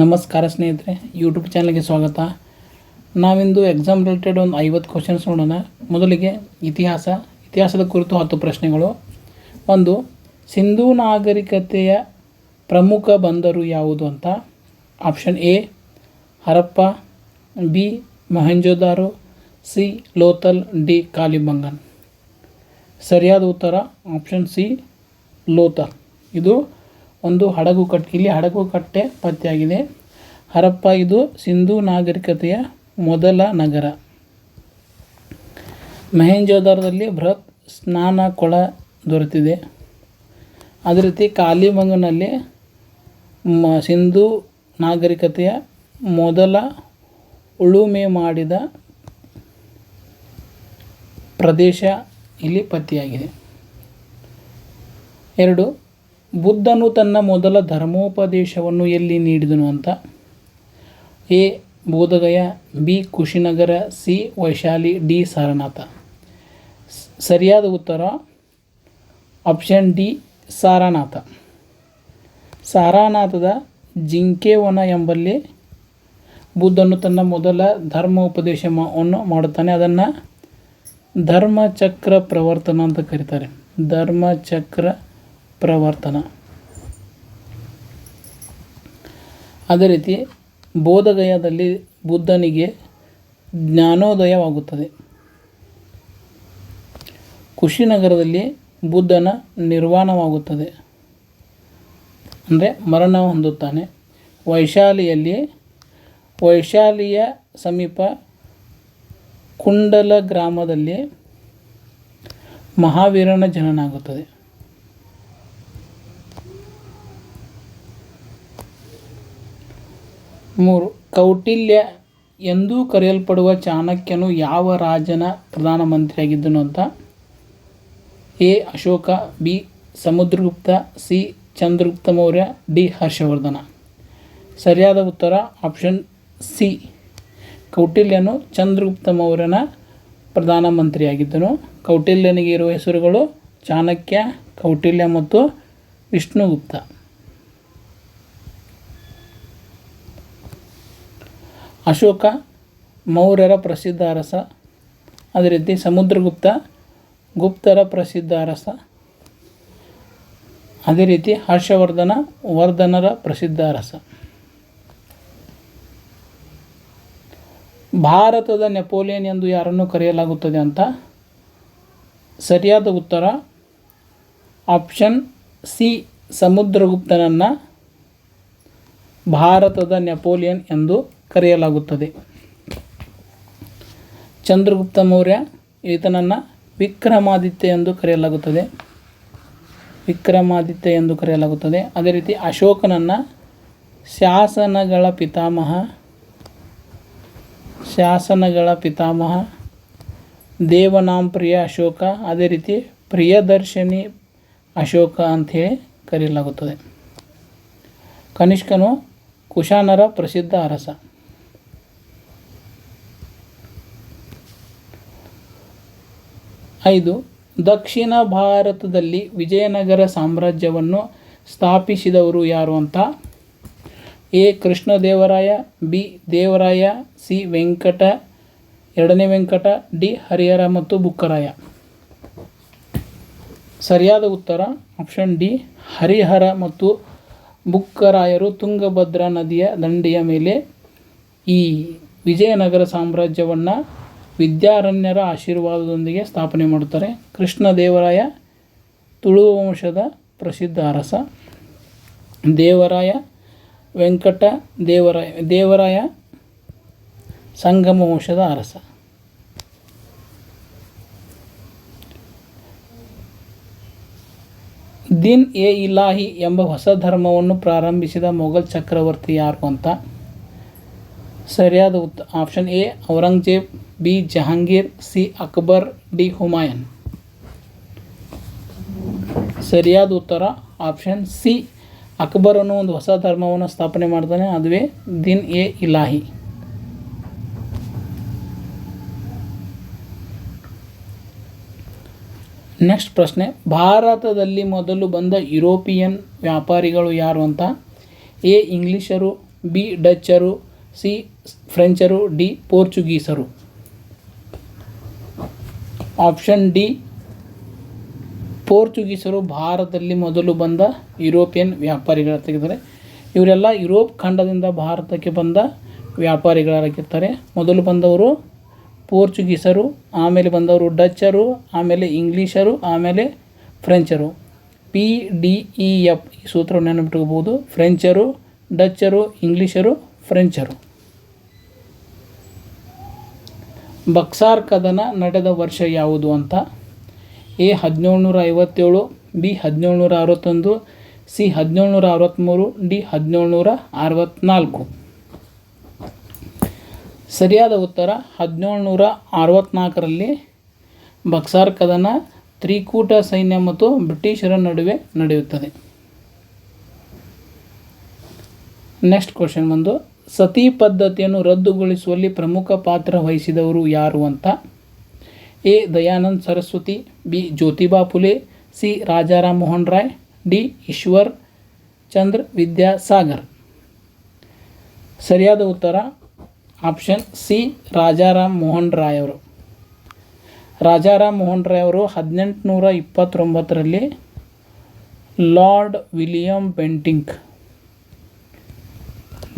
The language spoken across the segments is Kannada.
ನಮಸ್ಕಾರ ಸ್ನೇಹಿತರೆ ಯೂಟ್ಯೂಬ್ ಚಾನಲ್ಗೆ ಸ್ವಾಗತ. ನಾವಿಂದು ಎಕ್ಸಾಮ್ ರಿಲೇಟೆಡ್ ಒಂದು ಐವತ್ತು ಕ್ವಶನ್ಸ್ ನೋಡೋಣ. ಮೊದಲಿಗೆ ಇತಿಹಾಸ, ಇತಿಹಾಸದ ಕುರಿತು ಹತ್ತು ಪ್ರಶ್ನೆಗಳು. ಒಂದು, ಸಿಂಧೂ ನಾಗರಿಕತೆಯ ಪ್ರಮುಖ ಬಂದರು ಯಾವುದು ಅಂತ? Option A Harappa. B Mohenjodaro. C Lothal. D Kalibangan. ಸರಿಯಾದ ಉತ್ತರ ಆಪ್ಷನ್ ಸಿ ಲೋತಲ್ ಇದು ಒಂದು ಹಡಗು ಕಟ್ಟೆ ಇಲ್ಲಿ ಹಡಗು ಕಟ್ಟೆ ಪತ್ತೆಯಾಗಿದೆ. ಹರಪ್ಪ, ಇದು ಸಿಂಧೂ ನಾಗರಿಕತೆಯ ಮೊದಲ ನಗರ. ಮಹೇಂಜೋದಾರದಲ್ಲಿ ಬೃಹತ್ ಸ್ನಾನ ಕೊಳ ದೊರೆತಿದೆ. ಅದೇ ರೀತಿ ಕಾಲಿಮಂಗನಲ್ಲಿ ಮ, ಸಿಂಧೂ ನಾಗರಿಕತೆಯ ಮೊದಲ ಉಳುಮೆ ಮಾಡಿದ ಪ್ರದೇಶ ಇಲ್ಲಿ ಪತ್ತೆಯಾಗಿದೆ. ಎರಡು ಬುದ್ಧನು ತನ್ನ ಮೊದಲ ಧರ್ಮೋಪದೇಶವನ್ನು ಎಲ್ಲಿ ನೀಡಿದನು ಅಂತ? A. Bodhgaya, B. Kushinagar, C. Vaishali, D. Sarnath. ಸರಿಯಾದ ಉತ್ತರ? Option D. ಸಾರನಾಥ. ಸಾರಾನಾಥದ ಜಿಂಕೆವನ ಎಂಬಲ್ಲಿ ಬುದ್ಧನು ತನ್ನ ಮೊದಲ ಧರ್ಮೋಪದೇಶವನ್ನು ಮಾಡುತ್ತಾನೆ. ಅದನ್ನು ಧರ್ಮಚಕ್ರ ಪ್ರವರ್ತನ ಅಂತ ಕರೀತಾರೆ. ಧರ್ಮಚಕ್ರ ಪ್ರವರ್ತನ. ಅದೇ ರೀತಿ ಬೋಧಗಯದಲ್ಲಿ ಬುದ್ಧನಿಗೆ ಜ್ಞಾನೋದಯವಾಗುತ್ತದೆ. ಕುಶಿನಗರದಲ್ಲಿ ಬುದ್ಧನ ನಿರ್ವಾಣವಾಗುತ್ತದೆ. ಅಂದರೆ ಮರಣ ಹೊಂದುತ್ತಾನೆ. ವೈಶಾಲಿಯಲ್ಲಿ, ವೈಶಾಲಿಯ ಸಮೀಪ ಕುಂಡಲ ಗ್ರಾಮದಲ್ಲಿ ಮಹಾವೀರನ ಜನನಾಗುತ್ತದೆ. ಮೂರು. ಕೌಟಿಲ್ಯ ಎಂದೂ ಕರೆಯಲ್ಪಡುವ ಚಾಣಕ್ಯನು ಯಾವ ರಾಜನ ಪ್ರಧಾನಮಂತ್ರಿಯಾಗಿದ್ದನು ಅಂತ? A. Ashoka, B. Samudragupta, C. Chandragupta Maurya, D. Harshavardhana. ಸರಿಯಾದ ಉತ್ತರ ಆಪ್ಷನ್ ಸಿ. ಕೌಟಿಲ್ಯನು ಚಂದ್ರಗುಪ್ತ ಮೌರ್ಯನ ಪ್ರಧಾನಮಂತ್ರಿಯಾಗಿದ್ದನು ಕೌಟಿಲ್ಯನಿಗೆ ಇರುವ ಹೆಸರುಗಳು ಚಾಣಕ್ಯ, ಕೌಟಿಲ್ಯ ಮತ್ತು ವಿಷ್ಣುಗುಪ್ತ. ಅಶೋಕ, ಮೌರ್ಯರ ಪ್ರಸಿದ್ಧ ಅರಸ. ಅದೇ ರೀತಿ ಸಮುದ್ರಗುಪ್ತ, ಗುಪ್ತರ ಪ್ರಸಿದ್ಧ ಅರಸ. ಅದೇ ರೀತಿ ಹರ್ಷವರ್ಧನ, ವರ್ಧನರ ಪ್ರಸಿದ್ಧ ಅರಸ. ಭಾರತದ ನೆಪೋಲಿಯನ್ ಎಂದು ಯಾರನ್ನು ಕರೆಯಲಾಗುತ್ತದೆ ಅಂತ? ಸರಿಯಾದ ಉತ್ತರ, ಆಪ್ಷನ್ ಸಿ, ಸಮುದ್ರಗುಪ್ತನನ್ನು ಭಾರತದ ನೆಪೋಲಿಯನ್ ಎಂದು ಕರೆಯಲಾಗುತ್ತದೆ. ಚಂದ್ರಗುಪ್ತ ಮೌರ್ಯ ಈತನನ್ನು ವಿಕ್ರಮಾದಿತ್ಯ ಎಂದು ಕರೆಯಲಾಗುತ್ತದೆ. ವಿಕ್ರಮಾದಿತ್ಯ ಎಂದು ಕರೆಯಲಾಗುತ್ತದೆ. ಅದೇ ರೀತಿ ಅಶೋಕನನ್ನು ಶಾಸನಗಳ ಪಿತಾಮಹ ಶಾಸನಗಳ ಪಿತಾಮಹ, ದೇವನಾಂಪ್ರಿಯ ಅಶೋಕ, ಅದೇ ರೀತಿ ಪ್ರಿಯದರ್ಶಿನಿ ಅಶೋಕ ಅಂಥೇಳಿ ಕರೆಯಲಾಗುತ್ತದೆ. ಕನಿಷ್ಕನು ಕುಶಾನರ ಪ್ರಸಿದ್ಧ ಅರಸ. ಐದು, ದಕ್ಷಿಣ ಭಾರತದಲ್ಲಿ ವಿಜಯನಗರ ಸಾಮ್ರಾಜ್ಯವನ್ನು ಸ್ಥಾಪಿಸಿದವರು ಯಾರು ಅಂತ? A. Krishnadevaraya, B. Devaraya, C. Venkata, ಎರಡನೇ ವೆಂಕಟ, ಡಿ. ಹರಿಹರ ಮತ್ತು ಬುಕ್ಕರಾಯ. ಸರಿಯಾದ ಉತ್ತರ, ಆಪ್ಷನ್ ಡಿ, ಹರಿಹರ ಮತ್ತು ಬುಕ್ಕರಾಯರು ತುಂಗಭದ್ರಾ ನದಿಯ ದಂಡೆಯ ಮೇಲೆ ಈ ವಿಜಯನಗರ ಸಾಮ್ರಾಜ್ಯವನ್ನು ವಿದ್ಯಾರಣ್ಯರ ಆಶೀರ್ವಾದದೊಂದಿಗೆ ಸ್ಥಾಪನೆ ಮಾಡುತ್ತಾರೆ. ಕೃಷ್ಣದೇವರಾಯ ತುಳು ವಂಶದ ಪ್ರಸಿದ್ಧ ಅರಸ. ದೇವರಾಯ, ವೆಂಕಟ ದೇವರಾಯ ದೇವರಾಯ, ಸಂಗಮ ವಂಶದ ಅರಸ. ದಿನ್ ಎ ಇಲಾಹಿ ಎಂಬ ಹೊಸ ಧರ್ಮವನ್ನು ಪ್ರಾರಂಭಿಸಿದ ಮೊಘಲ್ ಚಕ್ರವರ್ತಿ ಯಾರು ಅಂತ? ಸರಿಯಾದ ಉತ್ತ option A, Aurangzeb. B. Jahangir, C. Akbar, D. Humayun. ಸರಿಯಾದ ಉತ್ತರ, ಆಪ್ಷನ್ ಸಿ. ಅಕ್ಬರನು ಒಂದು ಹೊಸ ಧರ್ಮವನ್ನು ಸ್ಥಾಪನೆ ಮಾಡ್ತಾನೆ. ಅದುವೇ ದಿನ್ ಎ ಇಲಾಹಿ. ನೆಕ್ಸ್ಟ್ ಪ್ರಶ್ನೆ, ಭಾರತದಲ್ಲಿ ಮೊದಲು ಬಂದ ಯುರೋಪಿಯನ್ ವ್ಯಾಪಾರಿಗಳು ಯಾರು ಅಂತ? ಎ. ಇಂಗ್ಲಿಷರು, ಬಿ. ಡಚ್ಚರು, ಸಿ. ಫ್ರೆಂಚರು, ಡಿ. ಪೋರ್ಚುಗೀಸರು. ಆಪ್ಷನ್ ಡಿ, ಪೋರ್ಚುಗೀಸರು ಭಾರತದಲ್ಲಿ ಮೊದಲು ಬಂದ ಯುರೋಪಿಯನ್ ವ್ಯಾಪಾರಿಗಳ ತೆಗೆದರೆ ಇವರೆಲ್ಲ ಯುರೋಪ್ ಖಂಡದಿಂದ ಭಾರತಕ್ಕೆ ಬಂದ ವ್ಯಾಪಾರಿಗಳಾಗಿರ್ತಾರೆ. ಮೊದಲು ಬಂದವರು ಪೋರ್ಚುಗೀಸರು, ಆಮೇಲೆ ಬಂದವರು ಡಚ್ಚರು, ಆಮೇಲೆ ಇಂಗ್ಲೀಷರು, ಆಮೇಲೆ ಫ್ರೆಂಚರು. ಪಿ, ಡಿ, ಇ, ಎಫ್ ಈ ಸೂತ್ರವನ್ನು ನೆನಪಿಟ್ಕೋಬೋದು ಫ್ರೆಂಚರು, ಡಚ್ಚರು, ಇಂಗ್ಲೀಷರು, ಫ್ರೆಂಚರು. ಬಕ್ಸಾರ್ ಕದನ ನಡೆದ ವರ್ಷ ಯಾವುದು ಅಂತ? ಎ ಹದಿನೇಳುನೂರ ಐವತ್ತೇಳು ಬಿ ಹದಿನೇಳುನೂರ ಅರವತ್ತೊಂದು ಸಿ ಹದಿನೇಳುನೂರ ಅರವತ್ತ್ಮೂರು ಡಿ ಹದಿನೇಳುನೂರ ಅರವತ್ತ್ನಾಲ್ಕು ಸರಿಯಾದ ಉತ್ತರ ಹದಿನೇಳುನೂರ ಅರವತ್ತ್ನಾಲ್ಕರಲ್ಲಿ ಬಕ್ಸಾರ್ ಕದನ ತ್ರಿಕೂಟ ಸೈನ್ಯ ಮತ್ತು ಬ್ರಿಟಿಷರ ನಡುವೆ ನಡೆಯುತ್ತದೆ. ನೆಕ್ಸ್ಟ್ ಕ್ವಶನ್ ಬಂದು ಸತಿ ಪದ್ಧತಿಯನ್ನು ರದ್ದುಗೊಳಿಸುವಲ್ಲಿ ಪ್ರಮುಖ ಪಾತ್ರ ವಹಿಸಿದವರು ಯಾರು ಅಂತ? A. Dayanand Saraswati, B. Jyotiba Phule, C. Rajaram Mohan Roy, D. Ishwar Chandra Vidyasagar. ಸರಿಯಾದ ಉತ್ತರ? Option C. ರಾಜಾರಾಮ್ ಮೋಹನ್ ರಾಯ್ ಅವರು. ರಾಜಾರಾಮ್ ಮೋಹನ್ ರಾಯ್ ಅವರು ಹದಿನೆಂಟುನೂರ ಇಪ್ಪತ್ತೊಂಬತ್ತರಲ್ಲಿ Lord William Bentinck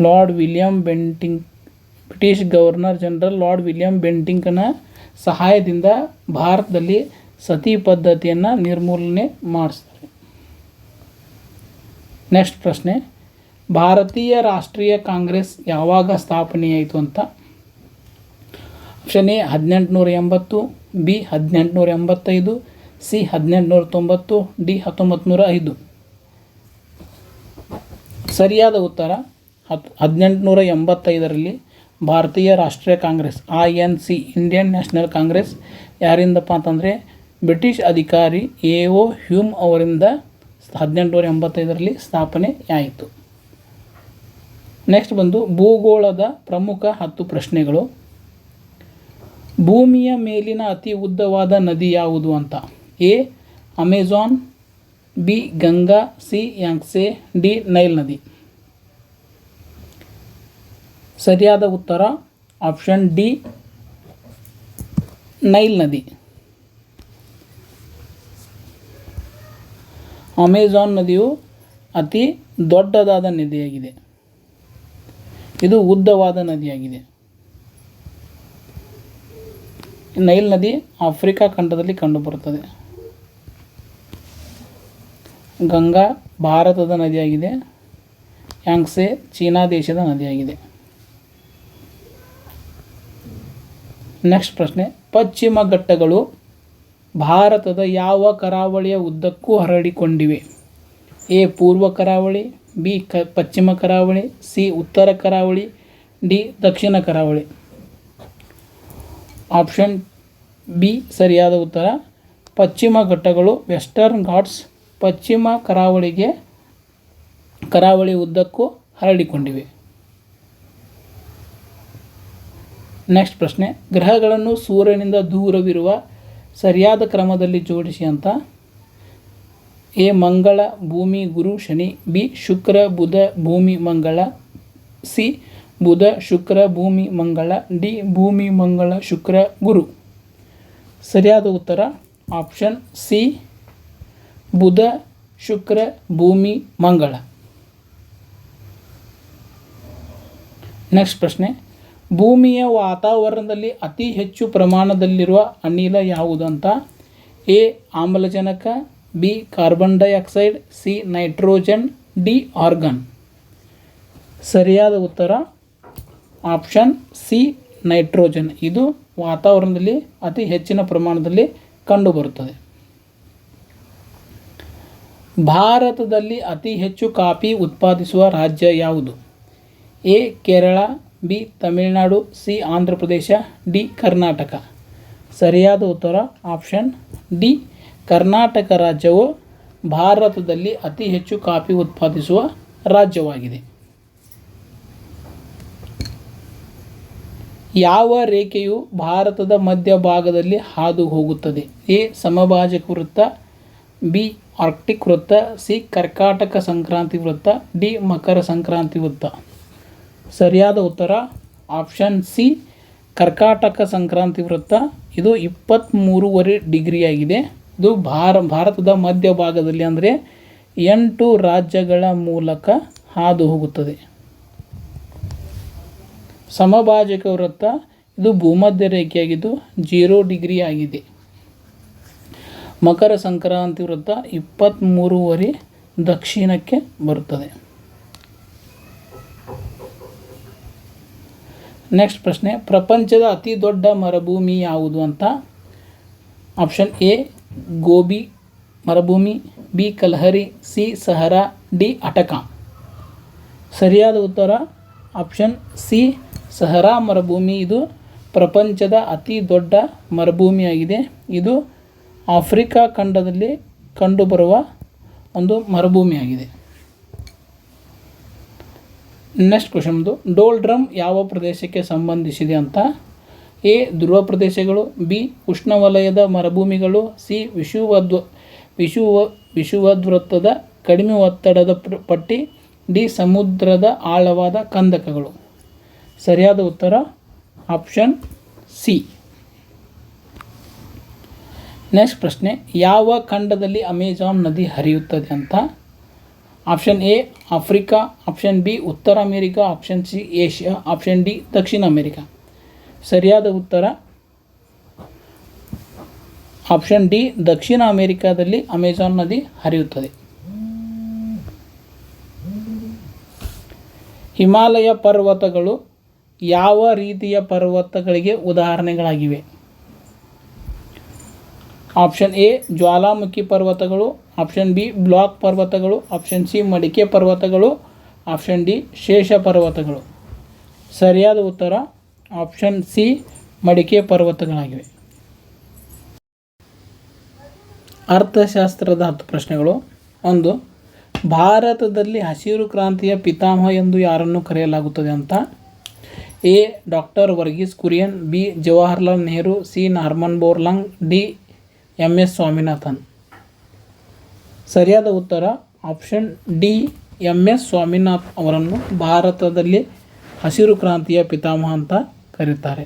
Lord William Bentinck, British Governor General Lord William ಬೆಂಟಿಂಕ್ನ ಸಹಾಯದಿಂದ ಭಾರತದಲ್ಲಿ ಸತಿ ಪದ್ಧತಿಯನ್ನು ನಿರ್ಮೂಲನೆ ಮಾಡಿಸ್ತಾರೆ ನೆಕ್ಸ್ಟ್ ಪ್ರಶ್ನೆ, ಭಾರತೀಯ ರಾಷ್ಟ್ರೀಯ ಕಾಂಗ್ರೆಸ್ ಯಾವಾಗ ಸ್ಥಾಪನೆಯಾಯಿತು ಅಂತ? ಆಪ್ಷನ್ ಎ ಹದಿನೆಂಟುನೂರ ಎಂಬತ್ತು ಬಿ ಹದಿನೆಂಟುನೂರ ಎಂಬತ್ತೈದು ಸಿ ಹದಿನೆಂಟುನೂರ ತೊಂಬತ್ತು ಡಿ ಹತ್ತೊಂಬತ್ತು ನೂರ ಐದು ಸರಿಯಾದ ಉತ್ತರ ಹತ್ ಹದಿನೆಂಟುನೂರ ಎಂಬತ್ತೈದರಲ್ಲಿ ಭಾರತೀಯ ರಾಷ್ಟ್ರೀಯ Congress I N C Indian National Congress ಯಾರಿಂದಪ್ಪ ಅಂತಂದರೆ ಬ್ರಿಟಿಷ್ ಅಧಿಕಾರಿ ಎ ಓ ಹ್ಯೂಮ್ ಅವರಿಂದ ಹದಿನೆಂಟುನೂರ ಎಂಬತ್ತೈದರಲ್ಲಿ ಸ್ಥಾಪನೆ ಆಯಿತು ನೆಕ್ಸ್ಟ್ ಬಂದು ಭೂಗೋಳದ ಪ್ರಮುಖ ಹತ್ತು ಪ್ರಶ್ನೆಗಳು. ಭೂಮಿಯ ಮೇಲಿನ ಅತಿ ಉದ್ದವಾದ ನದಿ ಯಾವುದು ಅಂತ? A, Amazon, B, Ganga, C, Yangtze, D, Nile ನದಿ. ಸರಿಯಾದ ಉತ್ತರ ಆಪ್ಷನ್ ಡಿ ನೈಲ್ ನದಿ. ಅಮೆಜಾನ್ ನದಿಯು ಅತಿ ದೊಡ್ಡದಾದ ನದಿಯಾಗಿದೆ. ಇದು ಉದ್ದವಾದ ನದಿಯಾಗಿದೆ. ನೈಲ್ ನದಿ ಆಫ್ರಿಕಾ ಖಂಡದಲ್ಲಿ ಕಂಡುಬರುತ್ತದೆ. ಗಂಗಾ ಭಾರತದ ನದಿಯಾಗಿದೆ. ಯಾಂಗ್ಸೆ ಚೀನಾ ದೇಶದ ನದಿಯಾಗಿದೆ. ನೆಕ್ಸ್ಟ್ ಪ್ರಶ್ನೆ. ಪಶ್ಚಿಮ ಘಟ್ಟಗಳು ಭಾರತದ ಯಾವ ಕರಾವಳಿಯ ಉದ್ದಕ್ಕೂ ಹರಡಿಕೊಂಡಿವೆ? ಎ, ಪೂರ್ವ ಕರಾವಳಿ, ಬಿ, ಕ, ಪಶ್ಚಿಮ ಕರಾವಳಿ, ಸಿ, ಉತ್ತರ ಕರಾವಳಿ, ಡಿ, ದಕ್ಷಿಣ ಕರಾವಳಿ. ಆಪ್ಷನ್ ಬಿ ಸರಿಯಾದ ಉತ್ತರ. ಪಶ್ಚಿಮ ಘಟ್ಟಗಳು ವೆಸ್ಟರ್ನ್ ಘಾಟ್ಸ್ ಪಶ್ಚಿಮ ಕರಾವಳಿಗೆ ಕರಾವಳಿ ಉದ್ದಕ್ಕೂ ಹರಡಿಕೊಂಡಿವೆ. ನೆಕ್ಸ್ಟ್ ಪ್ರಶ್ನೆ. ಗ್ರಹಗಳನ್ನು ಸೂರ್ಯನಿಂದ ದೂರವಿರುವ ಸರಿಯಾದ ಕ್ರಮದಲ್ಲಿ ಜೋಡಿಸಿ ಅಂತ. ಎ, ಮಂಗಳ, ಭೂಮಿ, ಗುರು, ಶನಿ. ಬಿ, ಶುಕ್ರ, ಬುಧ, ಭೂಮಿ, ಮಂಗಳ. ಸಿ, ಬುಧ, ಶುಕ್ರ, ಭೂಮಿ, ಮಂಗಳ. ಡಿ, ಭೂಮಿ, ಮಂಗಳ, ಶುಕ್ರ, ಗುರು. ಸರಿಯಾದ ಉತ್ತರ? ಆಪ್ಷನ್ ಸಿ, ಬುಧ, ಶುಕ್ರ, ಭೂಮಿ, ಮಂಗಳ. ನೆಕ್ಸ್ಟ್ ಪ್ರಶ್ನೆ. ಭೂಮಿಯ ವಾತಾವರಣದಲ್ಲಿ ಅತಿ ಹೆಚ್ಚು ಪ್ರಮಾಣದಲ್ಲಿರುವ ಅನಿಲ ಯಾವುದು ಅಂತ ಎ, ಆಮ್ಲಜನಕ, B, carbon dioxide, C, nitrogen, D, argon. ಸರಿಯಾದ ಉತ್ತರ? Option C, nitrogen. ಇದು ವಾತಾವರಣದಲ್ಲಿ ಅತಿ ಹೆಚ್ಚಿನ ಪ್ರಮಾಣದಲ್ಲಿ ಕಂಡುಬರುತ್ತದೆ. ಭಾರತದಲ್ಲಿ ಅತಿ ಹೆಚ್ಚು ಕಾಫಿ ಉತ್ಪಾದಿಸುವ ರಾಜ್ಯ ಯಾವುದು? A, Kerala B, Tamil Nadu, C Andhra Pradesh D, Karnataka. ಸರಿಯಾದ ಉತ್ತರ ಆಪ್ಷನ್ ಡಿ, ಕರ್ನಾಟಕ ರಾಜ್ಯವು ಭಾರತದಲ್ಲಿ ಅತಿ ಹೆಚ್ಚು ಕಾಫಿ ಉತ್ಪಾದಿಸುವ ರಾಜ್ಯವಾಗಿದೆ. ಯಾವ ರೇಖೆಯು ಭಾರತದ ಮಧ್ಯಭಾಗದಲ್ಲಿ ಹಾದು ಹೋಗುತ್ತದೆ? ಎ ಸಮಭಾಜಕ ವೃತ್ತ, ಬಿ, ಆರ್ಕ್ಟಿಕ್ ವೃತ್ತ, ಸಿ, ಕರ್ಕಾಟಕ ಸಂಕ್ರಾಂತಿ ವೃತ್ತ, ಡಿ, ಮಕರ ಸಂಕ್ರಾಂತಿ ವೃತ್ತ. ಸರಿಯಾದ ಉತ್ತರ ಆಪ್ಷನ್ ಸಿ, ಕರ್ಕಾಟಕ ಸಂಕ್ರಾಂತಿ ವೃತ್ತ. ಇದು ಇಪ್ಪತ್ತ್ಮೂರುವರೆ ಡಿಗ್ರಿ ಆಗಿದೆ ಇದು ಭಾರ, ಭಾರತದ ಮಧ್ಯಭಾಗದಲ್ಲಿ ಅಂದರೆ ಎಂಟು ರಾಜ್ಯಗಳ ಮೂಲಕ ಹಾದು ಹೋಗುತ್ತದೆ. ಸಮಭಾಜಕ ವೃತ್ತ. ಇದು ಭೂಮಧ್ಯ ರೇಖೆಯಾಗಿದ್ದು ಜೀರೋ ಡಿಗ್ರಿ ಆಗಿದೆ ಮಕರ ಸಂಕ್ರಾಂತಿ ವೃತ್ತ ಇಪ್ಪತ್ತ್ಮೂರುವರೆ ದಕ್ಷಿಣಕ್ಕೆ ಬರುತ್ತದೆ. ನೆಕ್ಸ್ಟ್ ಪ್ರಶ್ನೆ, ಪ್ರಪಂಚದ ಅತಿ ದೊಡ್ಡ ಮರುಭೂಮಿ ಯಾವುದು ಅಂತ? ಆಪ್ಷನ್ ಎ ಗೋಬಿ ಮರುಭೂಮಿ B Kalahari C Sahara D Atacama. ಸರಿಯಾದ ಉತ್ತರ? ಆಪ್ಷನ್ ಸಿ ಸಹರಾ ಮರುಭೂಮಿ. ಇದು ಪ್ರಪಂಚದ ಅತಿ ದೊಡ್ಡ ಮರುಭೂಮಿಯಾಗಿದೆ. ಇದು ಆಫ್ರಿಕಾ ಖಂಡದಲ್ಲಿ ಕಂಡುಬರುವ ಒಂದು ಮರುಭೂಮಿಯಾಗಿದೆ. ನೆಕ್ಸ್ಟ್ ಕ್ವಶನ್ದು ಡೋಲ್ ಡ್ರಮ್ ಯಾವ ಪ್ರದೇಶಕ್ಕೆ ಸಂಬಂಧಿಸಿದೆ ಅಂತ? ಎ, ಧ್ರುವ ಪ್ರದೇಶಗಳು, ಬಿ, ಉಷ್ಣವಲಯದ ಮರುಭೂಮಿಗಳು, ಸಿ, ವಿಷುವದ್ವ ವಿಶುವ ವಿಷುವದ್ವೃತ್ತದ ಕಡಿಮೆ ಒತ್ತಡದ ಪಟ್ಟಿ, ಡಿ, ಸಮುದ್ರದ ಆಳವಾದ ಕಂದಕಗಳು. ಸರಿಯಾದ ಉತ್ತರ? ಆಪ್ಷನ್ ಸಿ ನೆಕ್ಸ್ಟ್ ಪ್ರಶ್ನೆ, ಯಾವ ಖಂಡದಲ್ಲಿ ಅಮೆಜಾನ್ ನದಿ ಹರಿಯುತ್ತದೆ ಅಂತ? Option A, Africa. Option B, ಉತ್ತರ America. Option C, Asia. Option D, ದಕ್ಷಿಣ ಅಮೇರಿಕಾ. ಸರಿಯಾದ ಉತ್ತರ? ಆಪ್ಷನ್ ಡಿ, ದಕ್ಷಿಣ ಅಮೇರಿಕಾದಲ್ಲಿ ಅಮೆಜಾನ್ ನದಿ ಹರಿಯುತ್ತದೆ. ಹಿಮಾಲಯ ಪರ್ವತಗಳು ಯಾವ ರೀತಿಯ ಪರ್ವತಗಳಿಗೆ ಉದಾಹರಣೆಗಳಾಗಿವೆ? ಆಪ್ಷನ್ ಎ, ಜ್ವಾಲಾಮುಖಿ ಪರ್ವತಗಳು. ಆಪ್ಷನ್ ಬಿ, ಬ್ಲಾಕ್ ಪರ್ವತಗಳು. ಆಪ್ಷನ್ ಸಿ, ಮಡಿಕೆ ಪರ್ವತಗಳು. ಆಪ್ಷನ್ ಡಿ, ಶೇಷ ಪರ್ವತಗಳು. ಸರಿಯಾದ ಉತ್ತರ ಆಪ್ಷನ್ ಸಿ, ಮಡಿಕೆ ಪರ್ವತಗಳಾಗಿವೆ. ಅರ್ಥಶಾಸ್ತ್ರದ ಹತ್ತು ಪ್ರಶ್ನೆಗಳು. ಒಂದು, ಭಾರತದಲ್ಲಿ ಹಸಿರು ಕ್ರಾಂತಿಯ ಪಿತಾಮಹ ಎಂದು ಯಾರನ್ನು ಕರೆಯಲಾಗುತ್ತದೆ ಅಂತ? A, doctor Verghese Kurien. B, Jawaharlal Nehru. C, Norman Borlaug. D M S Swaminathan. ಸರಿಯಾದ ಉತ್ತರ, option D, M S Swaminath ಅವರನ್ನು ಭಾರತದಲ್ಲಿ ಹಸಿರು ಕ್ರಾಂತಿಯ ಪಿತಾಮಹ ಅಂತ ಕರೀತಾರೆ.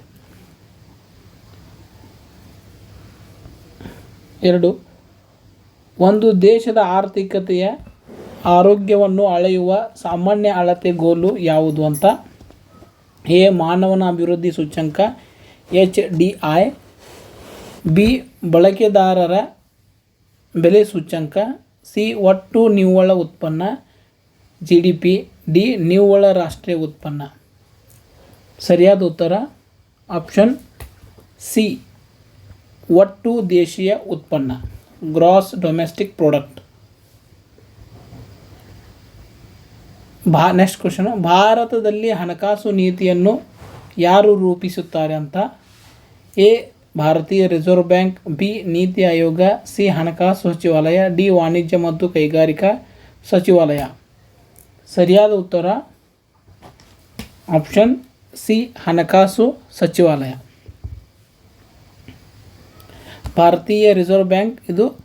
ಎರಡು, ಒಂದು ದೇಶದ ಆರ್ಥಿಕತೆಯ ಆರೋಗ್ಯವನ್ನು ಅಳೆಯುವ ಸಾಮಾನ್ಯ ಅಳತೆ ಗೋಲು ಯಾವುದು ಅಂತ? ಎ, ಮಾನವನ ಅಭಿವೃದ್ಧಿ ಸೂಚ್ಯಂಕ ಎಚ್ ಡಿ ಐ, ಬಿ ಬಳಕೆದಾರರ ಬೆಲೆ ಸೂಚ್ಯಂಕ ಸಿ ಒಟ್ಟು ನಿವ್ವಳ ಉತ್ಪನ್ನ ಜಿ ಡಿ ಪಿ ಡಿ ನಿವ್ವಳ ರಾಷ್ಟ್ರೀಯ ಉತ್ಪನ್ನ. ಸರಿಯಾದ ಉತ್ತರ? ಆಪ್ಷನ್ ಸಿ, ಒಟ್ಟು ದೇಶೀಯ ಉತ್ಪನ್ನ, ಗ್ರಾಸ್ ಡೊಮೆಸ್ಟಿಕ್ ಪ್ರಾಡಕ್ಟ್. ಭಾ, ನೆಕ್ಸ್ಟ್ ಕ್ವಶನು, ಭಾರತದಲ್ಲಿ ಹಣಕಾಸು ನೀತಿಯನ್ನು ಯಾರು ರೂಪಿಸುತ್ತಾರೆ ಅಂತ? ಎ ಭಾರತೀಯ reserve bank B NITI Aayog C ಹಣಕಾಸು ಸಚಿವಾಲಯ ಡಿ ವಾಣಿಜ್ಯ ಮತ್ತು ಕೈಗಾರಿಕಾ ಸಚಿವಾಲಯ. ಸರಿಯಾದ ಉತ್ತರ? ಆಪ್ಷನ್ ಸಿ ಹಣಕಾಸು ಸಚಿವಾಲಯ. ಭಾರತೀಯ ರಿಸರ್ವ್ ಬ್ಯಾಂಕ್ ಇದು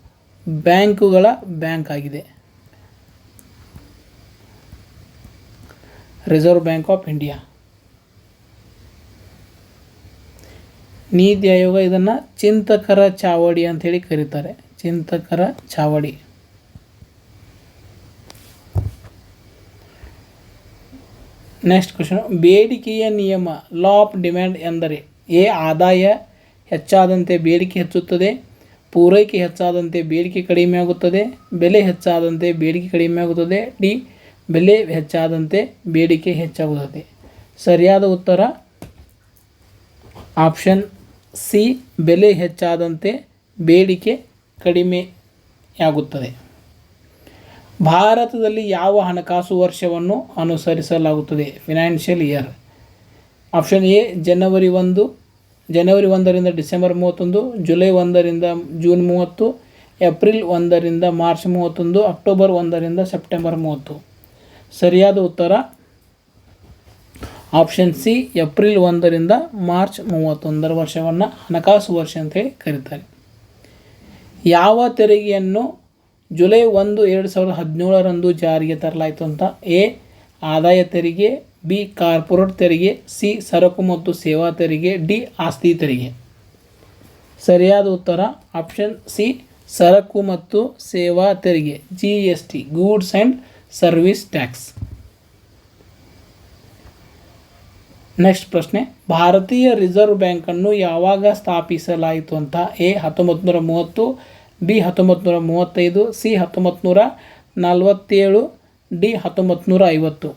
ಬ್ಯಾಂಕುಗಳ ಬ್ಯಾಂಕ್ ಆಗಿದೆ. Reserve bank of India NITI Aayog ಇದನ್ನು ಚಿಂತಕರ ಚಾವಡಿ ಅಂಥೇಳಿ ಕರೀತಾರೆ. ಚಿಂತಕರ ಚಾವಡಿ. ನೆಕ್ಸ್ಟ್ ಕ್ವಶನ್ ಬೇಡಿಕೆಯ ನಿಯಮ ಲಾ ಆಫ್ ಡಿಮ್ಯಾಂಡ್ ಎಂದರೆ ಎ, ಆದಾಯ ಹೆಚ್ಚಾದಂತೆ ಬೇಡಿಕೆ ಹೆಚ್ಚುತ್ತದೆ, ಪೂರೈಕೆ ಹೆಚ್ಚಾದಂತೆ ಬೇಡಿಕೆ ಕಡಿಮೆಯಾಗುತ್ತದೆ ಬೆಲೆ ಹೆಚ್ಚಾದಂತೆ ಬೇಡಿಕೆ ಕಡಿಮೆಯಾಗುತ್ತದೆ ಡಿ, ಬೆಲೆ ಹೆಚ್ಚಾದಂತೆ ಬೇಡಿಕೆ ಹೆಚ್ಚಾಗುತ್ತದೆ. ಸರಿಯಾದ ಉತ್ತರ ಆಪ್ಷನ್ ಸಿ ಬೆಲೆ ಹೆಚ್ಚಾದಂತೆ ಬೇಡಿಕೆ ಕಡಿಮೆಯಾಗುತ್ತದೆ. ಭಾರತದಲ್ಲಿ ಯಾವ ಹಣಕಾಸು ವರ್ಷವನ್ನು ಅನುಸರಿಸಲಾಗುತ್ತದೆ? ಫಿನಾನ್ಷಿಯಲ್ ಇಯರ್ ಆಪ್ಷನ್ ಎ ಜನವರಿ ಒಂದು ಜನವರಿ ಒಂದರಿಂದ ಡಿಸೆಂಬರ್ ಮೂವತ್ತೊಂದು ಜುಲೈ ಒಂದರಿಂದ ಜೂನ್ ಮೂವತ್ತು ಏಪ್ರಿಲ್ ಒಂದರಿಂದ ಮಾರ್ಚ್ ಮೂವತ್ತೊಂದು ಅಕ್ಟೋಬರ್ ಒಂದರಿಂದ ಸೆಪ್ಟೆಂಬರ್ ಮೂವತ್ತು. ಸರಿಯಾದ ಉತ್ತರ ಆಪ್ಷನ್ ಸಿ ಏಪ್ರಿಲ್ ಒಂದರಿಂದ ಮಾರ್ಚ್ ಮೂವತ್ತೊಂದರ ವರ್ಷವನ್ನು ಹಣಕಾಸು ವರ್ಷ ಅಂತೇಳಿ ಕರೀತಾರೆ. ಯಾವ ತೆರಿಗೆಯನ್ನು ಜುಲೈ ಒಂದು, ಎರಡು ಸಾವಿರದ ಹದಿನೇಳರಂದು ಜಾರಿಗೆ ತರಲಾಯಿತು ಅಂತ? ಎ, ಆದಾಯ ತೆರಿಗೆ, ಬಿ, ಕಾರ್ಪೊರೇಟ್ ತೆರಿಗೆ, ಸಿ, ಸರಕು ಮತ್ತು ಸೇವಾ ತೆರಿಗೆ, ಡಿ, ಆಸ್ತಿ ತೆರಿಗೆ. ಸರಿಯಾದ ಉತ್ತರ ಆಪ್ಷನ್ ಸಿ ಸರಕು ಮತ್ತು ಸೇವಾ ತೆರಿಗೆ G S T goods and service tax next ಪ್ರಶ್ನೆ. ಭಾರತೀಯ ರಿಸರ್ವ್ ಬ್ಯಾಂಕನ್ನು ಯಾವಾಗ ಸ್ಥಾಪಿಸಲಾಯಿತು ಅಂತ? ಎ ಹತ್ತೊಂಬತ್ತು ಮೂವತ್ತು ಬಿ ಹತ್ತೊಂಬತ್ತು ಮೂವತ್ತೈದು ಸಿ ಹತ್ತೊಂಬತ್ತು ನಲವತ್ತೇಳು ಡಿ ಹತ್ತೊಂಬತ್ತು ಐವತ್ತು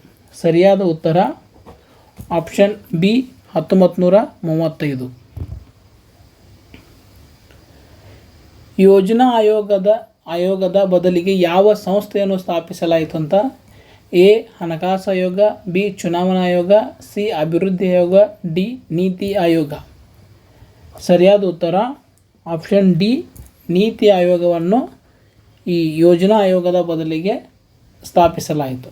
ಸರಿಯಾದ ಉತ್ತರ? ಆಪ್ಷನ್ ಬಿ ಹತ್ತೊಂಬತ್ತು ಮೂವತ್ತೈದು ಯೋಜನಾ ಆಯೋಗದ ಆಯೋಗದ ಬದಲಿಗೆ ಯಾವ ಸಂಸ್ಥೆಯನ್ನು ಸ್ಥಾಪಿಸಲಾಯಿತು ಅಂತ? ಎ, ಹಣಕಾಸು ಆಯೋಗ, ಬಿ, ಚುನಾವಣಾ ಆಯೋಗ, ಸಿ, ಅಭಿವೃದ್ಧಿ ಆಯೋಗ, ಡಿ, ನೀತಿ ಆಯೋಗ. ಸರಿಯಾದ ಉತ್ತರ, ಆಪ್ಷನ್ ಡಿ, ನೀತಿ ಆಯೋಗವನ್ನು ಈ ಯೋಜನಾ ಆಯೋಗದ ಬದಲಿಗೆ ಸ್ಥಾಪಿಸಲಾಯಿತು.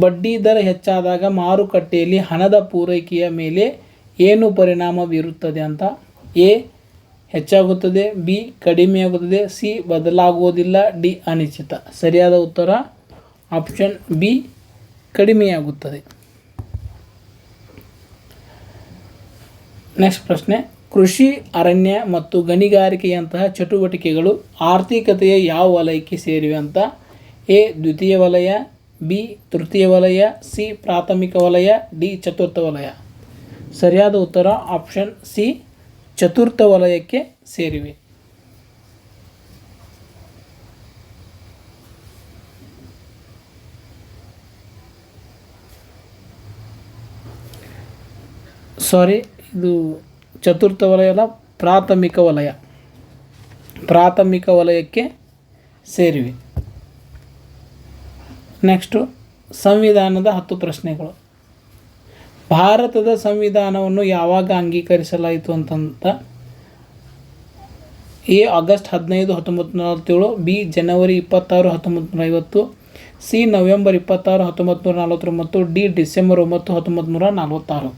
ಬಡ್ಡಿ ದರ ಹೆಚ್ಚಾದಾಗ ಮಾರುಕಟ್ಟೆಯಲ್ಲಿ ಹಣದ ಪೂರೈಕೆಯ ಮೇಲೆ ಏನು ಪರಿಣಾಮ ಬೀರುತ್ತದೆ ಅಂತ? ಎ ಹೆಚ್ಚಾಗುತ್ತದೆ. ಬಿ ಕಡಿಮೆಯಾಗುತ್ತದೆ. ಸಿ ಬದಲಾಗುವುದಿಲ್ಲ. ಡಿ ಅನಿಶ್ಚಿತ. ಸರಿಯಾದ ಉತ್ತರ ಆಪ್ಷನ್ ಬಿ ಕಡಿಮೆಯಾಗುತ್ತದೆ. ನೆಕ್ಸ್ಟ್ ಪ್ರಶ್ನೆ. ಕೃಷಿ, ಅರಣ್ಯ ಮತ್ತು ಗಣಿಗಾರಿಕೆಯಂತಹ ಚಟುವಟಿಕೆಗಳು ಆರ್ಥಿಕತೆಯ ಯಾವ ವಲಯಕ್ಕೆ ಸೇರಿವೆ ಅಂತ? ಎ, ದ್ವಿತೀಯ ವಲಯ, ಬಿ, ತೃತೀಯ ವಲಯ, ಸಿ, ಪ್ರಾಥಮಿಕ ವಲಯ, ಡಿ, ಚತುರ್ಥ ವಲಯ. ಸರಿಯಾದ ಉತ್ತರ ಆಪ್ಷನ್ ಸಿ ಚತುರ್ಥ ವಲಯಕ್ಕೆ ಸೇರಿವೆ. ಸಾರಿ ಇದು ಚತುರ್ಥ ವಲಯ ಅಲ್ಲ, ಪ್ರಾಥಮಿಕ ವಲಯ. ಪ್ರಾಥಮಿಕ ವಲಯಕ್ಕೆ ಸೇರಿವೆ. ನೆಕ್ಸ್ಟು ಸಂವಿಧಾನದ ಹತ್ತು ಪ್ರಶ್ನೆಗಳು. ಭಾರತದ ಸಂವಿಧಾನವನ್ನು ಯಾವಾಗ ಅಂಗೀಕರಿಸಲಾಯಿತು ಅಂತಂತ ಎ ಆಗಸ್ಟ್ ಹದಿನೈದು, ಹತ್ತೊಂಬತ್ತು ನೂರ ನಲವತ್ತೇಳು, ಬಿ ಜನವರಿ ಇಪ್ಪತ್ತಾರು, ಹತ್ತೊಂಬತ್ತು ನೂರ ಐವತ್ತು ಸಿ ನವೆಂಬರ್ ಇಪ್ಪತ್ತಾರು, ಹತ್ತೊಂಬತ್ತು ನೂರ ನಲವತ್ತೊಂಬತ್ತು, ಡಿ ಡಿಸೆಂಬರ್ ಒಂಬತ್ತು, ಹತ್ತೊಂಬತ್ತು ನೂರ ನಲವತ್ತಾರು.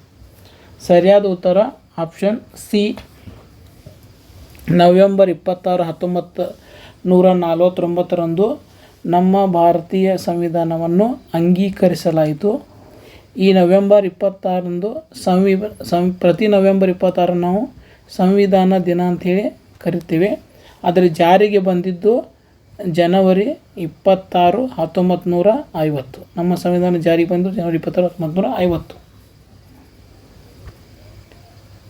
ಸರಿಯಾದ ಉತ್ತರ, ಆಪ್ಷನ್ ಸಿ. ನವೆಂಬರ್ ಇಪ್ಪತ್ತಾರು, ಹತ್ತೊಂಬತ್ತು ನೂರ ನಲವತ್ತೊಂಬತ್ತರಂದು ನಮ್ಮ ಭಾರತೀಯ ಸಂವಿಧಾನವನ್ನು ಅಂಗೀಕರಿಸಲಾಯಿತು. ಈ ನವೆಂಬರ್ ಇಪ್ಪತ್ತಾರರಂದು ಸಂವಿ ಸಂ ಪ್ರತಿ ನವೆಂಬರ್ ಇಪ್ಪತ್ತಾರು ನಾವು ಸಂವಿಧಾನ ದಿನ ಅಂಥೇಳಿ ಕರಿತೀವಿ. ಅದರ ಜಾರಿಗೆ ಬಂದಿದ್ದು ಜನವರಿ ಇಪ್ಪತ್ತಾರು ಹತ್ತೊಂಬತ್ತು ನೂರ ಐವತ್ತು. ನಮ್ಮ ಸಂವಿಧಾನ ಜಾರಿಗೆ ಬಂದು ಜನವರಿ ಇಪ್ಪತ್ತಾರು ಹತ್ತೊಂಬತ್ತು ನೂರ ಐವತ್ತು.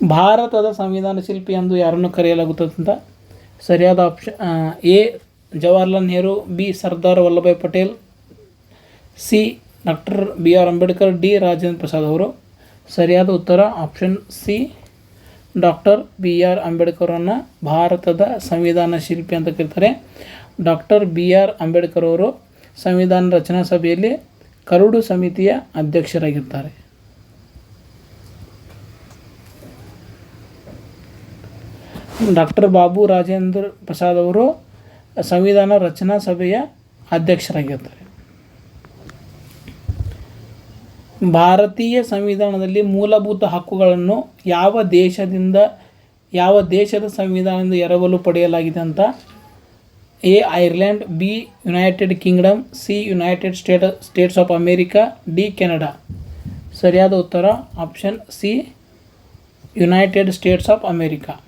ಭಾರತದ ಸಂವಿಧಾನ ಶಿಲ್ಪಿ ಎಂದು ಯಾರನ್ನು ಕರೆಯಲಾಗುತ್ತದೆ ಅಂತ? ಸರಿಯಾದ option A. Jawaharlal Nehru, B. Sardar Vallabhbhai Patel, C. Doctor B R Ambedkar, D Rajendra Prasad ಅವರು. ಸರಿಯಾದ ಉತ್ತರ option C, doctor B R ಅಂಬೇಡ್ಕರನ್ನು ಭಾರತದ ಸಂವಿಧಾನ ಶಿಲ್ಪಿ ಅಂತ ಕರೀತಾರೆ. ಡಾಕ್ಟರ್ ಬಿ ಆರ್ ಅಂಬೇಡ್ಕರ್ ಅವರು ಸಂವಿಧಾನ ರಚನಾ ಸಭೆಯಲ್ಲಿ ಕರಡು ಸಮಿತಿಯ ಅಧ್ಯಕ್ಷರಾಗಿರ್ತಾರೆ ಡಾಕ್ಟರ್ ಬಾಬು ರಾಜೇಂದ್ರ ಪ್ರಸಾದ್ ಅವರು ಸಂವಿಧಾನ ರಚನಾ ಸಭೆಯ ಅಧ್ಯಕ್ಷರಾಗಿರ್ತಾರೆ ಭಾರತೀಯ ಸಂವಿಧಾನದಲ್ಲಿ ಮೂಲಭೂತ ಹಕ್ಕುಗಳನ್ನು ಯಾವ ದೇಶದಿಂದ, ಯಾವ ದೇಶದ ಸಂವಿಧಾನದಿಂದ ಎರವಲು ಪಡೆಯಲಾಗಿದೆ ಅಂತ? A Ireland B, United Kingdom, C, United State, States of America, D, Canada. ಸರಿಯಾದ ಉತ್ತರ, option C, United States of America.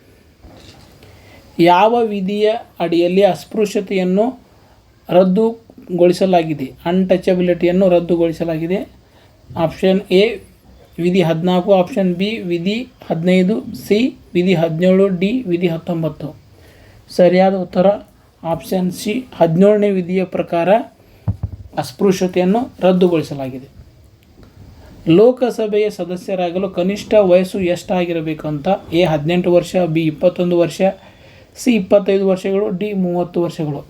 ಯಾವ ವಿಧಿಯ ಅಡಿಯಲ್ಲಿ ಅಸ್ಪೃಶ್ಯತೆಯನ್ನು ರದ್ದುಗೊಳಿಸಲಾಗಿದೆ? ಅನ್ಟಚಬಿಲಿಟಿಯನ್ನು ರದ್ದುಗೊಳಿಸಲಾಗಿದೆ. ಆಪ್ಷನ್ ಎ, ವಿಧಿ ಹದಿನಾಲ್ಕು. ಆಪ್ಷನ್ ಬಿ, ವಿಧಿ ಹದಿನೈದು. ಸಿ, ವಿಧಿ ಹದಿನೇಳು. ಡಿ, ವಿಧಿ ಹತ್ತೊಂಬತ್ತು. ಸರಿಯಾದ ಉತ್ತರ? ಆಪ್ಷನ್ ಸಿ, ಹದಿನೇಳನೇ ವಿಧಿಯ ಪ್ರಕಾರ ಅಸ್ಪೃಶ್ಯತೆಯನ್ನು ರದ್ದುಗೊಳಿಸಲಾಗಿದೆ. ಲೋಕಸಭೆಯ ಸದಸ್ಯರಾಗಲು ಕನಿಷ್ಠ ವಯಸ್ಸು ಅಂತ? ಎ, ಹದಿನೆಂಟು ವರ್ಷ, ಬಿ, ಇಪ್ಪತ್ತೊಂದು ವರ್ಷ, ಸಿ, ಇಪ್ಪತ್ತೈದು ವರ್ಷಗಳು, ಡಿ, ಮೂವತ್ತು ವರ್ಷಗಳು.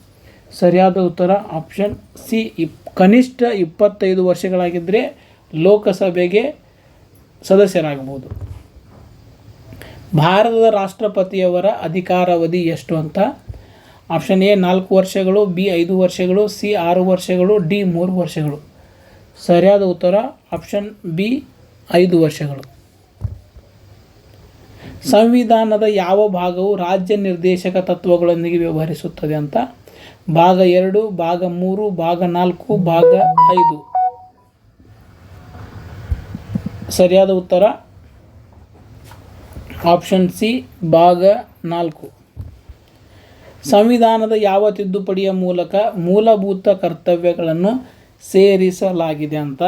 ಸರಿಯಾದ ಉತ್ತರ? ಆಪ್ಷನ್ ಸಿ, ಇಪ್, ಕನಿಷ್ಠ ಇಪ್ಪತ್ತೈದು ವರ್ಷಗಳಾಗಿದ್ದರೆ ಲೋಕಸಭೆಗೆ ಸದಸ್ಯರಾಗಬಹುದು. ಭಾರತದ ರಾಷ್ಟ್ರಪತಿಯವರ ಅಧಿಕಾರಾವಧಿ ಎಷ್ಟು ಅಂತ? ಆಪ್ಷನ್ ಎ, ನಾಲ್ಕು ವರ್ಷಗಳು, ಬಿ, ಐದು ವರ್ಷಗಳು, ಸಿ, ಆರು ವರ್ಷಗಳು, ಡಿ, ಮೂರು ವರ್ಷಗಳು. ಸರಿಯಾದ ಉತ್ತರ, ಆಪ್ಷನ್ ಬಿ, ಐದು ವರ್ಷಗಳು. ಸಂವಿಧಾನದ ಯಾವ ಭಾಗವು ರಾಜ್ಯ ನಿರ್ದೇಶಕ ತತ್ವಗಳೊಂದಿಗೆ ವ್ಯವಹರಿಸುತ್ತದೆ ಅಂತ? ಭಾಗ ಎರಡು, ಭಾಗ ಮೂರು, ಭಾಗ ನಾಲ್ಕು, ಭಾಗ ಐದು. ಸರಿಯಾದ ಉತ್ತರ? ಆಪ್ಷನ್ ಸಿ ಭಾಗ ನಾಲ್ಕು. ಸಂವಿಧಾನದ ಯಾವ ತಿದ್ದುಪಡಿಯ ಮೂಲಕ ಮೂಲಭೂತ ಕರ್ತವ್ಯಗಳನ್ನು ಸೇರಿಸಲಾಗಿದೆ ಅಂತ?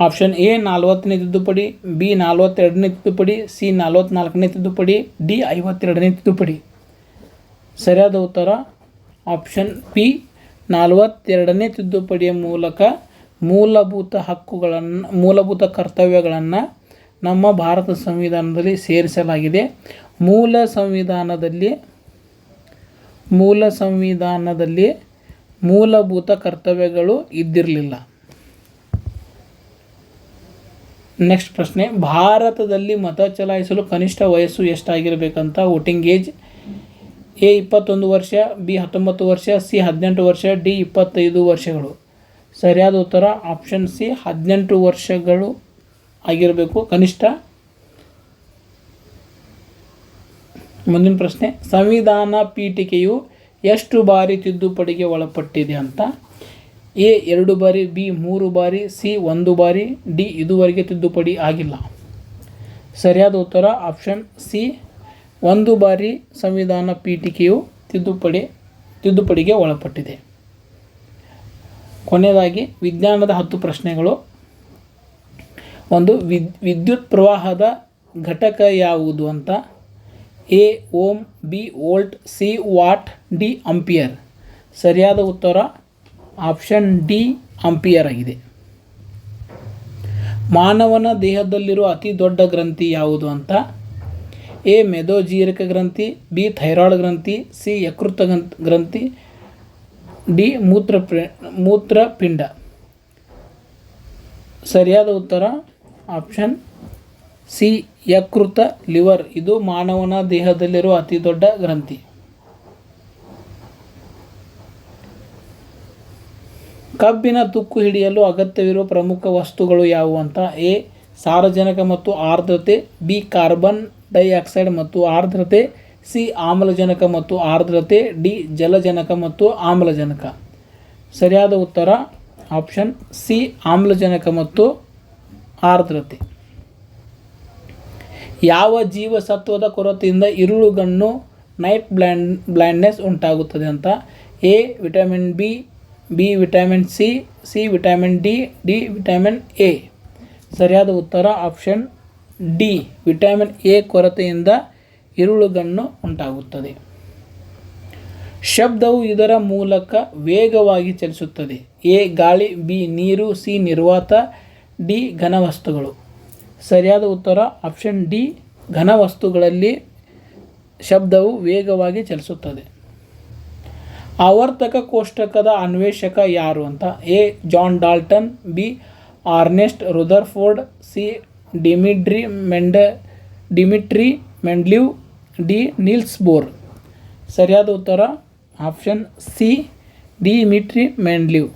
ಆಪ್ಷನ್ ಎ ನಲ್ವತ್ತನೇ ತಿದ್ದುಪಡಿ ಬಿ ನಲ್ವತ್ತೆರಡನೇ ತಿದ್ದುಪಡಿ ಸಿ ನಲ್ವತ್ನಾಲ್ಕನೇ ತಿದ್ದುಪಡಿ ಡಿ ಐವತ್ತೆರಡನೇ ತಿದ್ದುಪಡಿ. ಸರಿಯಾದ ಉತ್ತರ? ಆಪ್ಷನ್ ಪಿ ನಲವತ್ತೆರಡನೇ ತಿದ್ದುಪಡಿಯ ಮೂಲಕ ಮೂಲಭೂತ ಹಕ್ಕುಗಳನ್ನು, ಮೂಲಭೂತ ಕರ್ತವ್ಯಗಳನ್ನು ನಮ್ಮ ಭಾರತ ಸಂವಿಧಾನದಲ್ಲಿ ಸೇರಿಸಲಾಗಿದೆ. ಮೂಲ ಸಂವಿಧಾನದಲ್ಲಿ ಮೂಲ ಸಂವಿಧಾನದಲ್ಲಿ ಮೂಲಭೂತ ಕರ್ತವ್ಯಗಳು ಇದ್ದಿರಲಿಲ್ಲ. ನೆಕ್ಸ್ಟ್ ಪ್ರಶ್ನೆ, ಭಾರತದಲ್ಲಿ ಮತ ಚಲಾಯಿಸಲು ಕನಿಷ್ಠ ವಯಸ್ಸು ಎಷ್ಟಾಗಿರಬೇಕಂತ ವೋಟಿಂಗ್ ಏಜ್? ಎ ಇಪ್ಪತ್ತೊಂದು ವರ್ಷ, ಬಿ ಹತ್ತೊಂಬತ್ತು ವರ್ಷ, ಸಿ ಹದಿನೆಂಟು ವರ್ಷ, ಡಿ ಇಪ್ಪತ್ತೈದು ವರ್ಷಗಳು. ಸರಿಯಾದ ಉತ್ತರ ಆಪ್ಷನ್ ಸಿ ಹದಿನೆಂಟು ವರ್ಷಗಳು ಆಗಿರಬೇಕು. ಕನಿಷ್ಠ ಮುಂದಿನ ಪ್ರಶ್ನೆ, ಸಂವಿಧಾನ ಪೀಠಿಕೆಯು ಎಷ್ಟು ಬಾರಿ ತಿದ್ದುಪಡಿಗೆ ಒಳಪಟ್ಟಿದೆ ಅಂತ? ಎ, ಎರಡು ಬಾರಿ, ಬಿ, ಮೂರು ಬಾರಿ, ಸಿ, ಒಂದು ಬಾರಿ, ಡಿ, ಇದುವರೆಗೆ ತಿದ್ದುಪಡಿ ಆಗಿಲ್ಲ. ಸರಿಯಾದ ಉತ್ತರ ಆಪ್ಷನ್ ಸಿ ಒಂದು ಬಾರಿ ಸಂವಿಧಾನ ಪೀಠಿಕೆಯು ತಿದ್ದುಪಡಿ, ತಿದ್ದುಪಡಿಗೆ ಒಳಪಟ್ಟಿದೆ. ಕೊನೆಯದಾಗಿ ವಿಜ್ಞಾನದ ಹತ್ತು ಪ್ರಶ್ನೆಗಳು. ಒಂದು, ವಿದ್, ವಿದ್ಯುತ್ ಪ್ರವಾಹದ ಘಟಕ ಯಾವುದು ಅಂತ? A, ohm, B, volt, C, watt, D ampere ಸರಿಯಾದ ಉತ್ತರ ಆಪ್ಷನ್ ಡಿ ಅಂಪಿಯರ್ ಆಗಿದೆ. ಮಾನವನ ದೇಹದಲ್ಲಿರುವ ಅತಿ ದೊಡ್ಡ ಗ್ರಂಥಿ ಯಾವುದು ಅಂತ? ಎ ಮೆದೋಜೀರಕ ಗ್ರಂಥಿ, ಬಿ, ಥೈರಾಯ್ಡ್ ಗ್ರಂಥಿ, ಸಿ, ಯಕೃತ ಗ್ರಂಥ್- ಗ್ರಂಥಿ ಡಿ ಮೂತ್ರ ಮೂತ್ರಪಿಂಡ. ಸರಿಯಾದ ಉತ್ತರ? ಆಪ್ಷನ್ ಸಿ, ಯಕೃತ ಲಿವರ್. ಇದು ಮಾನವನ ದೇಹದಲ್ಲಿರುವ ಅತಿ ದೊಡ್ಡ ಗ್ರಂಥಿ. ಕಬ್ಬಿನ ತುಕ್ಕು ಹಿಡಿಯಲು ಅಗತ್ಯವಿರುವ ಪ್ರಮುಖ ವಸ್ತುಗಳು ಯಾವುವು ಅಂತ? ಎ, ಸಾರಜನಕ ಮತ್ತು ಆರ್ದ್ರತೆ, ಬಿ, ಕಾರ್ಬನ್ ಡೈಆಕ್ಸೈಡ್ ಮತ್ತು ಆರ್ದ್ರತೆ ಸಿ ಆಮ್ಲಜನಕ ಮತ್ತು ಆರ್ದ್ರತೆ, ಡಿ ಜಲಜನಕ ಮತ್ತು ಆಮ್ಲಜನಕ. ಸರಿಯಾದ ಉತ್ತರ ಆಪ್ಷನ್ ಸಿ ಆಮ್ಲಜನಕ ಮತ್ತು ಆರ್ದ್ರತೆ. ಯಾವ ಜೀವಸತ್ವದ ಕೊರತೆಯಿಂದ ಇರುಳುಗಣ್ಣು ನೈಟ್ ಬ್ಲ್ಯಾಂಡ್, ಬ್ಲ್ಯಾಂಡ್ನೆಸ್ ಉಂಟಾಗುತ್ತದೆ ಅಂತ? A, vitamin B B vitamin C C vitamin D D vitamin A. ಸರಿಯಾದ ಉತ್ತರ ಆಪ್ಷನ್ ಡಿ. ವಿಟಮಿನ್ ಎ ಕೊರತೆಯಿಂದ ಇರುಳುಗಣ್ಣು ಉಂಟಾಗುತ್ತದೆ. ಶಬ್ದವು ಇದರ ಮೂಲಕ ವೇಗವಾಗಿ ಚಲಿಸುತ್ತದೆ. ಎ ಗಾಳಿ, ಬಿ ನೀರು, ಸಿ ನಿರ್ವಾತ, ಡಿ ಘನವಸ್ತುಗಳು. ಸರಿಯಾದ ಉತ್ತರ ಆಪ್ಷನ್ ಡಿ, ಘನವಸ್ತುಗಳಲ್ಲಿ ಶಬ್ದವು ವೇಗವಾಗಿ ಚಲಿಸುತ್ತದೆ. ಆವರ್ತಕ ಕೋಷ್ಟಕದ ಅನ್ವೇಷಕ ಯಾರು ಅಂತ? A John Dalton, B Ernest Rutherford, C Dmitri ಮೆಂಡ, Dmitri Mendeleev D Niels Bohr. ಸರಿಯಾದ ಉತ್ತರ ಆಪ್ಷನ್ ಸಿ ಡಿಮಿಟ್ರಿ ಮೆಂಡ್ಲಿವ್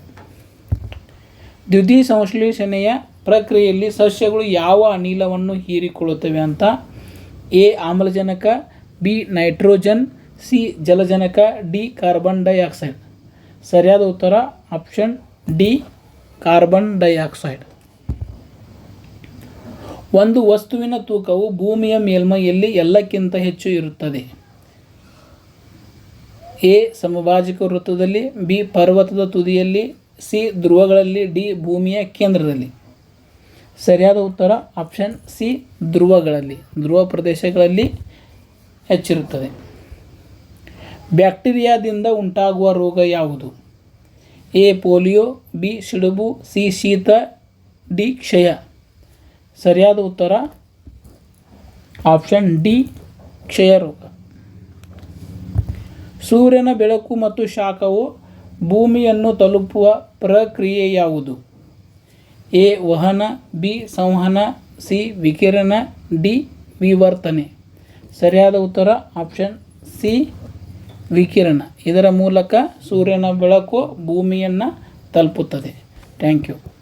ದ್ಯುತಿ ಸಂಶ್ಲೇಷಣೆಯ ಪ್ರಕ್ರಿಯೆಯಲ್ಲಿ ಸಸ್ಯಗಳು ಯಾವ ಅನಿಲವನ್ನು ಹೀರಿಕೊಳ್ಳುತ್ತವೆ ಅಂತ? ಎ, ಆಮ್ಲಜನಕ, ಬಿ, ನೈಟ್ರೋಜನ್, ಸಿ, ಜಲಜನಕ, ಡಿ, ಕಾರ್ಬನ್ ಡೈಆಕ್ಸೈಡ್. ಸರಿಯಾದ ಉತ್ತರ ಆಪ್ಷನ್ ಡಿ, ಕಾರ್ಬನ್ ಡೈಆಕ್ಸೈಡ್. ಒಂದು ವಸ್ತುವಿನ ತೂಕವು ಭೂಮಿಯ ಮೇಲ್ಮೈಯಲ್ಲಿ ಎಲ್ಲಕ್ಕಿಂತ ಹೆಚ್ಚು ಇರುತ್ತದೆ. ಎ ಸಮಭಾಜಕ ವೃತ್ತದಲ್ಲಿ, ಬಿ ಪರ್ವತದ ತುದಿಯಲ್ಲಿ, ಸಿ ಧ್ರುವಗಳಲ್ಲಿ, ಡಿ ಭೂಮಿಯ ಕೇಂದ್ರದಲ್ಲಿ. ಸರಿಯಾದ ಉತ್ತರ ಆಪ್ಷನ್ ಸಿ ಧ್ರುವಗಳಲ್ಲಿ, ಧ್ರುವ ಪ್ರದೇಶಗಳಲ್ಲಿ ಹೆಚ್ಚಿರುತ್ತದೆ. ಬ್ಯಾಕ್ಟೀರಿಯಾದಿಂದ ಉಂಟಾಗುವ ರೋಗ ಯಾವುದು? ಎ ಪೋಲಿಯೋ, ಬಿ ಸಿಡುಬು ಸಿ ಶೀತ, ಡಿ ಕ್ಷಯ. ಸರಿಯಾದ ಉತ್ತರ? ಆಪ್ಷನ್ ಡಿ ಕ್ಷಯ ರೋಗ ಸೂರ್ಯನ ಬೆಳಕು ಮತ್ತು ಶಾಖವು ಭೂಮಿಯನ್ನು ತಲುಪುವ ಪ್ರಕ್ರಿಯೆ ಯಾವುದು ಎ, ವಹನ, ಬಿ, ಸಂವಹನ, ಸಿ, ವಿಕಿರಣ, ಡಿ, ವಿವರ್ತನೆ. ಸರಿಯಾದ ಉತ್ತರ? ಆಪ್ಷನ್ ಸಿ, ವಿಕಿರಣ. ಇದರ ಮೂಲಕ ಸೂರ್ಯನ ಬೆಳಕು ಭೂಮಿಯನ್ನು ತಲುಪುತ್ತದೆ. Thank you.